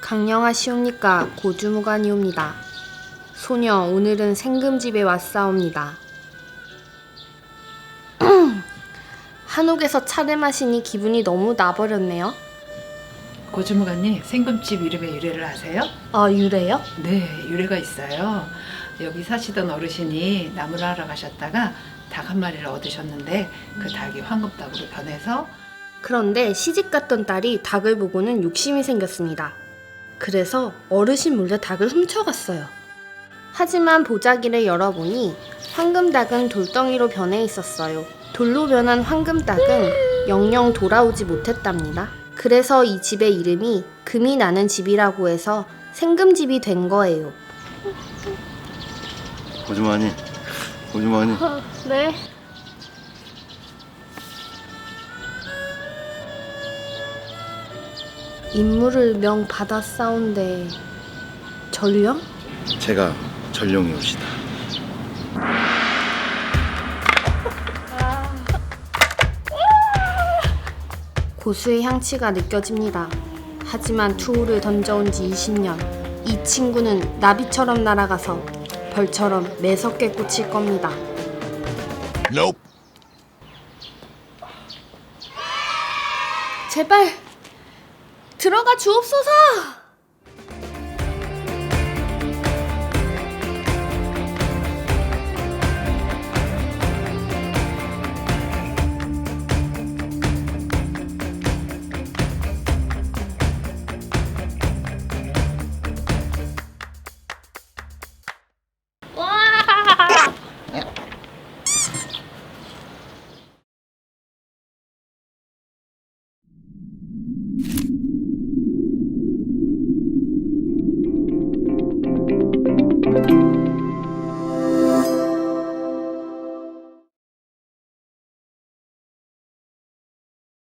강령하시옵니까 고주무관이옵니다. 소녀 오늘은 생금집에 왔사옵니다. 한옥에서 차를 마시니 기분이 너무 나버렸네요. 고주무관님 생금집 이름의 유래를 아세요? 아 유래요? 네, 유래가 있어요. 여기 사시던 어르신이 나무를 하러 가셨다가 닭 한 마리를 얻으셨는데 그 닭이 황금닭으로 변해서 그런데 시집 갔던 딸이 닭을 보고는 욕심이 생겼습니다. 그래서 어르신 몰래 닭을 훔쳐갔어요. 하지만 보자기를 열어보니 황금닭은 돌덩이로 변해 있었어요. 돌로 변한 황금닭은 영영 돌아오지 못했답니다. 그래서 이 집의 이름이 금이 나는 집이라고 해서 생금집이 된 거예요. 고주마니, 고주마니. 네. 임무를 명 받았사온데 전령? 제가 전룡이옵시다. 고수의 향취가 느껴집니다. 하지만 투우를 던져온 지 20년. 이 친구는 나비처럼 날아가서 벌처럼 매섭게 꽂힐 겁니다. 제발 들어가 주옵소서!